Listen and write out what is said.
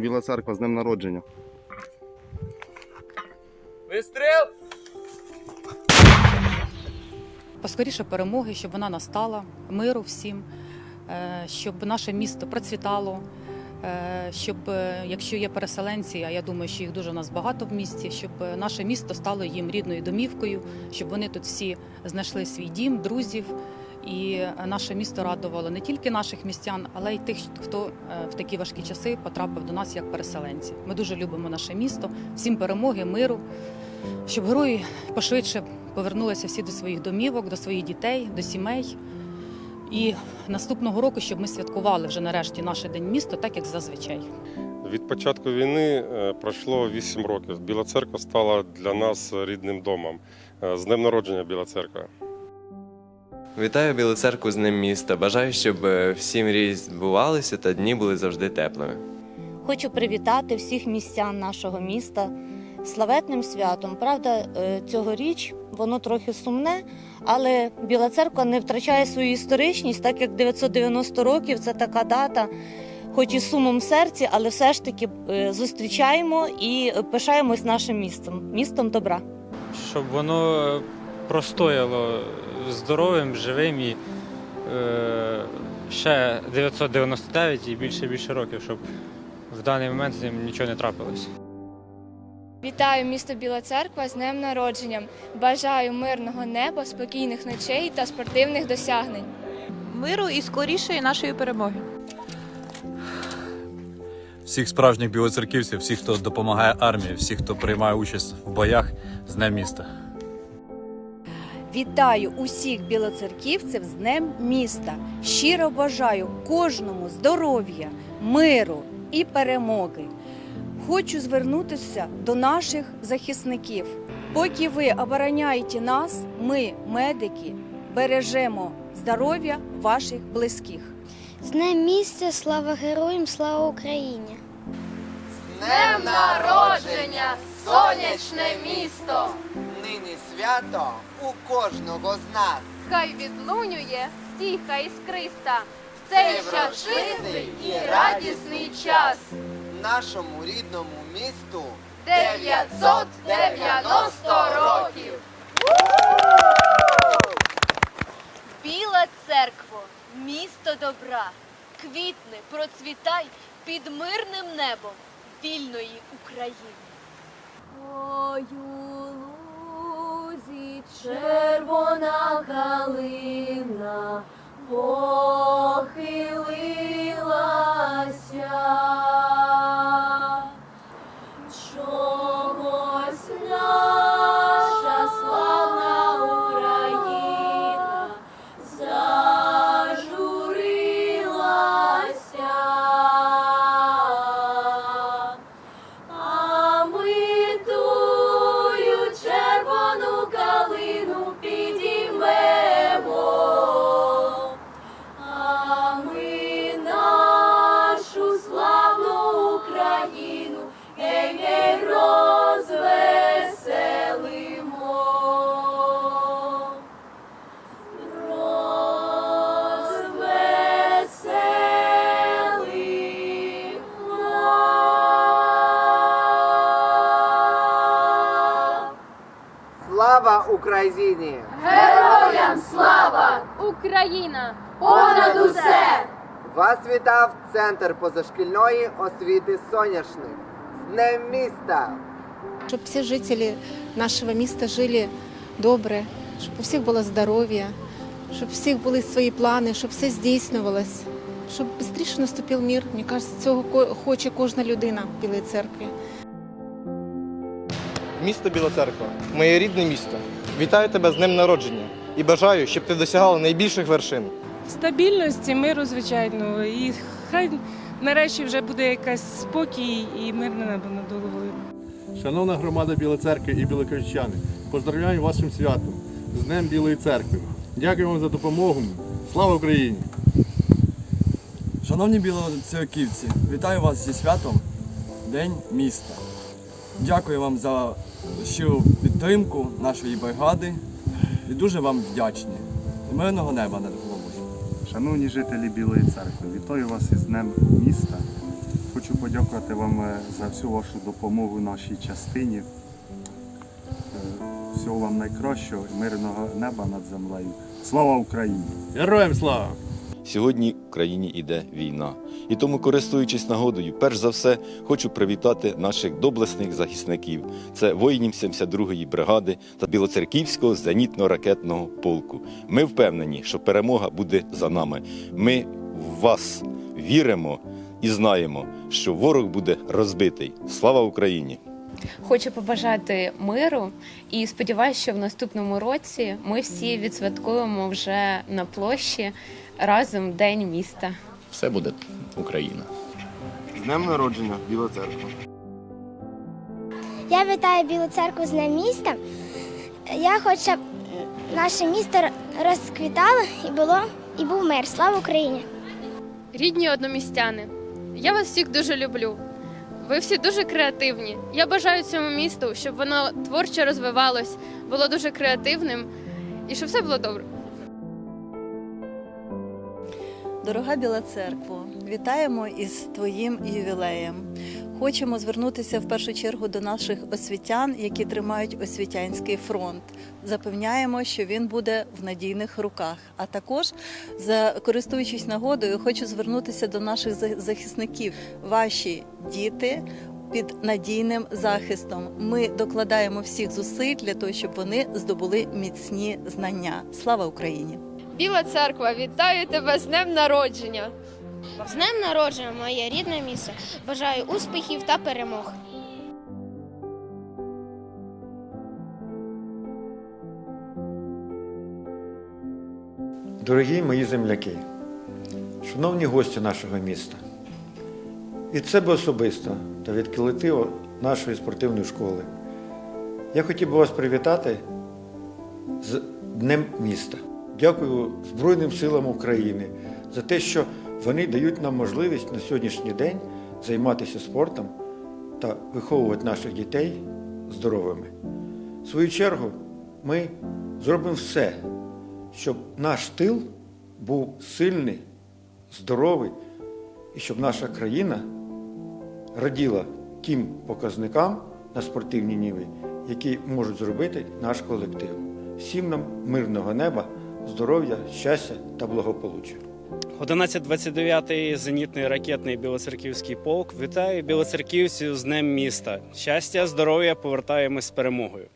Біла церква з днем народження. Вистріл! Поскоріше перемоги, щоб вона настала, миру всім, е, щоб наше місто процвітало, е, щоб, е, якщо є переселенці, а я думаю, що їх дуже у нас багато в місті, щоб наше місто стало їм рідною домівкою, щоб вони тут всі знайшли свій дім, друзів. І наше місто радувало не тільки наших містян, але й тих, хто е, в такі важкі часи потрапив до нас як переселенці. Ми дуже любимо наше місто, всім перемоги, миру, щоб герої пошвидше повернулися всі до своїх домівок, до своїх дітей, до сімей. І наступного року, щоб ми святкували вже нарешті наш день міста, так як зазвичай. Від початку війни е, пройшло 8 років. Біла церква стала для нас рідним домом. Е, З днем народження Біла церква. Вітаю Білу церкву з Днем міста. Бажаю, щоб е, всі мрії збувалися та дні були завжди теплими. Хочу привітати всіх містян нашого міста славетним святом. Правда, е, цьогоріч воно трохи сумне, але Біла церква не втрачає свою історичність, так як 990 років це така дата, хоч і сумом в серці, але все ж таки е, зустрічаємо і пишаємось нашим містом, містом добра. Щоб воно простояло здоровим, живим і е, ще 999 і більше більше років, щоб в даний момент з ним нічого не трапилось. Вітаю місто Біла Церква з днем народженням. Бажаю мирного неба, спокійних ночей та спортивних досягнень. миру і скорішої нашої перемоги. всіх справжніх білоцерківців, всіх, хто допомагає армії, всіх, хто приймає участь в боях з Днем міста. Вітаю усіх білоцерківців з Днем міста. Щиро бажаю кожному здоров'я, миру і перемоги. Хочу звернутися до наших захисників. Поки ви обороняєте нас, ми, медики, бережемо здоров'я ваших близьких. З Днем місця, слава героям, слава Україні! Днем народження, сонячне місто! Нині свято у кожного з нас. Хай відлунює тиха іскриста. в Цей щасливий і радісний час. Нашому рідному місту 990 років. Біла церкво, місто добра, квітне, процвітай під мирним небом вільної України. Червона калина Слава Україні! Героям слава! Україна! Понад усе! Вас вітав Центр позашкільної освіти Соняшник. З Днем міста! Щоб всі жителі нашого міста жили добре, щоб у всіх було здоров'я, щоб у всіх були свої плани, щоб все здійснювалось, щоб швидше наступив мир. Мені кажеться, цього хоче кожна людина в Білій церкві. Місто Біла Церква, моє рідне місто. Вітаю тебе з днем народження і бажаю, щоб ти досягала найбільших вершин. Стабільності, миру, звичайно, і хай нарешті вже буде якась спокій і мирне небо над головою. Шановна громада Білої церкви і білокрещани, поздравляю вашим святом з Днем Білої церкви. Дякую вам за допомогу. Слава Україні! Шановні білоцерківці, вітаю вас зі святом День міста. Дякую вам за щиру підтримку нашої бригади і дуже вам вдячні. Мирного неба над головою. Шановні жителі Білої церкви, вітаю вас із Днем міста. Хочу подякувати вам е, за всю вашу допомогу нашій частині. Е, Всього вам найкращого, мирного неба над землею. Слава Україні! Героям слава! Сьогодні в країні йде війна. І тому, користуючись нагодою, перш за все хочу привітати наших доблесних захисників. Це воїнів 72-ї бригади та Білоцерківського зенітно-ракетного полку. Ми впевнені, що перемога буде за нами. Ми в вас віримо і знаємо, що ворог буде розбитий. Слава Україні! Хочу побажати миру і сподіваюся, що в наступному році ми всі відсвяткуємо вже на площі разом День міста. Все буде Україна. З днем народження, Біла Церква. Я вітаю Білу церкву з Днем міста. Я хочу, щоб наше місто розквітало і було і був мир. Слава Україні! Рідні одномістяни, я вас всіх дуже люблю. Ви всі дуже креативні. Я бажаю цьому місту, щоб воно творчо розвивалось, було дуже креативним і щоб все було добре. Дорога Біла Церкво, вітаємо із твоїм ювілеєм. Хочемо звернутися в першу чергу до наших освітян, які тримають освітянський фронт. Запевняємо, що він буде в надійних руках. А також, користуючись нагодою, хочу звернутися до наших захисників. Ваші діти під надійним захистом. Ми докладаємо всіх зусиль для того, щоб вони здобули міцні знання. Слава Україні! Біла церква, вітаю тебе з днем народження. З Днем народження, моє рідне місто. Бажаю успіхів та перемог. Дорогі мої земляки, шановні гості нашого міста, від себе особисто та від колективу нашої спортивної школи, я хотів би вас привітати з Днем міста. Дякую Збройним силам України за те, що вони дають нам можливість на сьогоднішній день займатися спортом та виховувати наших дітей здоровими. В свою чергу, ми зробимо все, щоб наш тил був сильний, здоровий і щоб наша країна раділа тим показникам на спортивній ніві, які можуть зробити наш колектив. Всім нам мирного неба, здоров'я, щастя та благополуччя. 1129-й зенітний ракетний білоцерківський полк. Вітаю білоцерківців з Днем міста. Щастя, здоров'я, повертаємось з перемогою.